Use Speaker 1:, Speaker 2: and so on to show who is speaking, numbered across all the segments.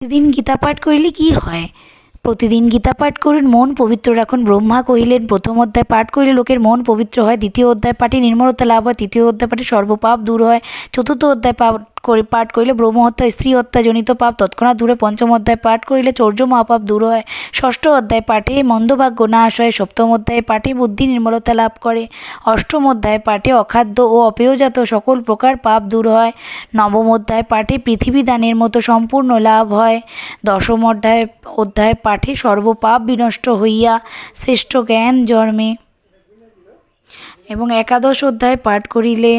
Speaker 1: প্রতিদিন গীতা পাঠ করিলে কি হয়? প্রতিদিন গীতা পাঠ করুন, মন পবিত্র রাখুন। ব্রহ্মা কহিলেন, প্রথম অধ্যায় পাঠ করিলে লোকের মন পবিত্র হয়, দ্বিতীয় অধ্যায় পাঠে নির্মলতা লাভ হয়, তৃতীয় অধ্যায় পাঠে সর্বপাপ দূর হয়, চতুর্থ অধ্যায় পাঠ করে পাঠ করিলে ব্রহ্মহত্যা স্ত্রী হত্যাজনিত পাপ, তৎক্ষণাৎ দূরে পঞ্চম অধ্যায় পাঠ করিলে চৌর্য মহাপাপ দূর হয়। ষষ্ঠ অধ্যায় পাঠে মন্দভাগ্য নাশ হয়। সপ্তম অধ্যায় পাঠে বুদ্ধি নির্মলতা লাভ করে। অষ্টম অধ্যায় পাঠে অখাদ্য ও অপেয়জাত সকল প্রকার পাপ দূর হয়। নবম অধ্যায় পাঠে পৃথিবী দানের মতো সম্পূর্ণ লাভ হয়। দশম অধ্যায় অধ্যায় পাঠে সর্বপাপ বিনষ্ট হইয়া শ্রেষ্ঠ জ্ঞান জন্মে। এবং একাদশ অধ্যায় পাঠ করিলে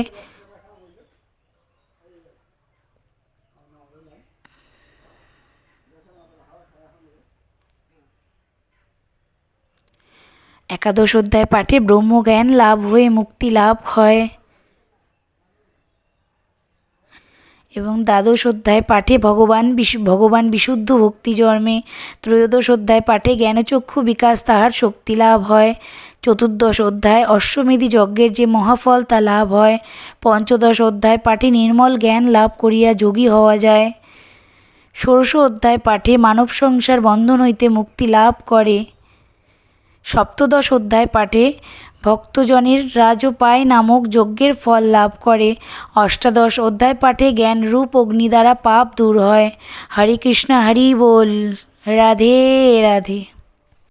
Speaker 1: একাদশ অধ্যায় পাঠে ব্রহ্মজ্ঞান লাভ হয়ে মুক্তি লাভ হয়। এবং দ্বাদশ অধ্যায় পাঠে ভগবান ভগবান বিশুদ্ধ ভক্তি জন্মে। ত্রয়োদশ অধ্যায় পাঠে জ্ঞানচক্ষু বিকাশ তাহার শক্তি লাভ হয়। চতুর্দশ অধ্যায় অশ্বমেধি যজ্ঞের যে মহাফল তা লাভ হয়। পঞ্চদশ অধ্যায় পাঠে নির্মল জ্ঞান লাভ করিয়া যোগী হওয়া যায়। ষোড়শ অধ্যায় পাঠে মানব সংসার বন্ধন হইতে মুক্তি লাভ করে। সপ্তদশ অধ্যায় পাঠে ভক্তজনের রাজোপায় নামক যজ্ঞের ফল লাভ করে। অষ্টাদশ অধ্যায় পাঠে জ্ঞান রূপ অগ্নি দ্বারা পাপ দূর হয়। হরে কৃষ্ণ, হরি বল, রাধে রাধে।